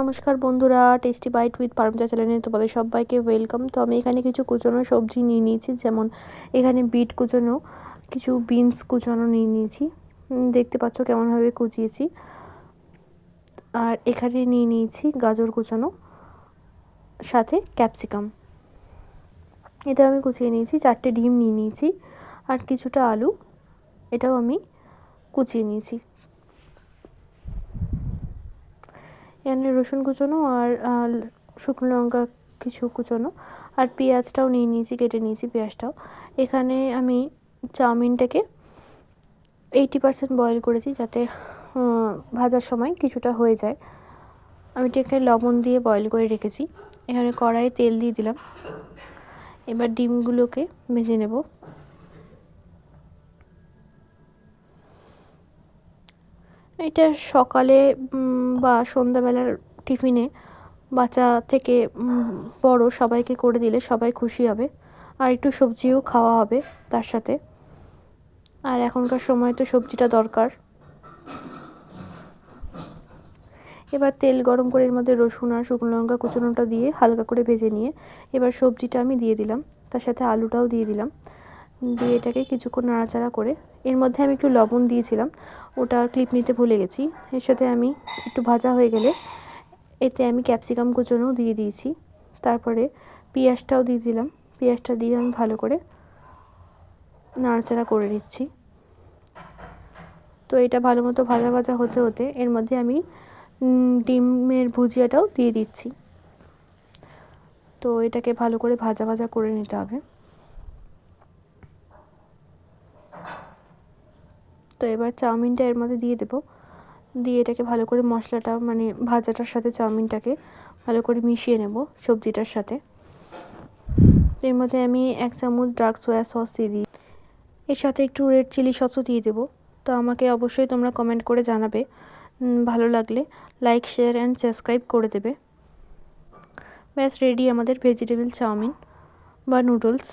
নমস্কার বন্ধুরা tasty byte with Paromita চ্যানেলে তোমাদের সবাইকে ওয়েলকাম তো আমি এখানে কিছু কুচনো সবজি নিয়ে নিয়েছি, যেমন এখানে বিট কুচনো, কিছু বিনস কুচনো নিয়ে নিয়েছি। দেখতে পাচ্ছ কেমনভাবে কুচিয়েছি। আর এখানে নিয়ে নিয়েছি গাজর কুচানো, সাথে ক্যাপসিকাম এটা আমি কুচিয়ে নিয়েছি, চারটে ডিম নিয়ে নিয়েছি, আর কিছুটা আলু, এটাও আমি কুচিয়ে নিয়েছি। এখানে রসুন কুচোনো আর শুকনো লঙ্কা কিছু কুচোনো। আর পেঁয়াজটাও নিয়ে নিয়েছি, কেটে নিয়েছি পেঁয়াজটাও। এখানে আমি চাউমিনটাকে এইটি পারসেন্ট বয়েল করেছি যাতে ভাজার সময় কিছুটা হয়ে যায়। আমি এটাকে লবণ দিয়ে বয়েল করে রেখেছি। এখানে কড়াইয়ে তেল দিয়ে দিলাম। এবার ডিমগুলোকে ভেজে নেব। এটা সকালে বা সন্ধ্যাবেলার টিফিনে বাচ্চা থেকে বড় সবাইকে করে দিলে সবাই খুশি হবে। আর একটু সবজিও খাওয়া হবে তার সাথে। আর এখনকার সময় তো সবজিটা দরকার। এবার তেল গরম করে এর মধ্যে রসুন আর শুকনো লঙ্কা কুচনোটা দিয়ে হালকা করে ভেজে নিয়ে এবার সবজিটা আমি দিয়ে দিলাম। তার সাথে আলুটাও দিয়ে দিলাম। দিয়ে এটাকে কিছুক্ষণ নাড়াচাড়া করে, এর মধ্যে আমি একটু লবণ দিয়েছিলাম, ওটা ক্লিপ নিতে ভুলে গেছি। এর সাথে আমি একটু ভাজা হয়ে গেলে এতে আমি ক্যাপসিকাম কুচোনোও দিয়ে দিয়েছি। তারপরে পেঁয়াজটাও দিয়ে দিলাম। পেঁয়াজটা দিয়ে আমি ভালো করে নাড়াচাড়া করে নিচ্ছি। তো এটা ভালো মতো ভাজা ভাজা হতে হতে এর মধ্যে আমি ডিমের ভুজিয়াটাও দিয়ে দিচ্ছি। তো এটাকে ভালো করে ভাজা ভাজা করে নিতে হবে। তো এবার চাউমিনটা এর মধ্যে দিয়ে দেবো। দিয়ে এটাকে ভালো করে মশলাটা মানে ভাজাটার সাথে চাউমিনটাকে ভালো করে মিশিয়ে নেব সবজিটার সাথে। এর মধ্যে আমি এক চামচ ডার্ক সয়া সস দিয়ে দিই। এর সাথে একটু রেড চিলি সসও দিয়ে দেবো। তো আমাকে অবশ্যই তোমরা কমেন্ট করে জানাবে। ভালো লাগলে লাইক, শেয়ার অ্যান্ড সাবস্ক্রাইব করে দেবে। ব্যাস, রেডি আমাদের ভেজিটেবল চাউমিন বা নুডলস।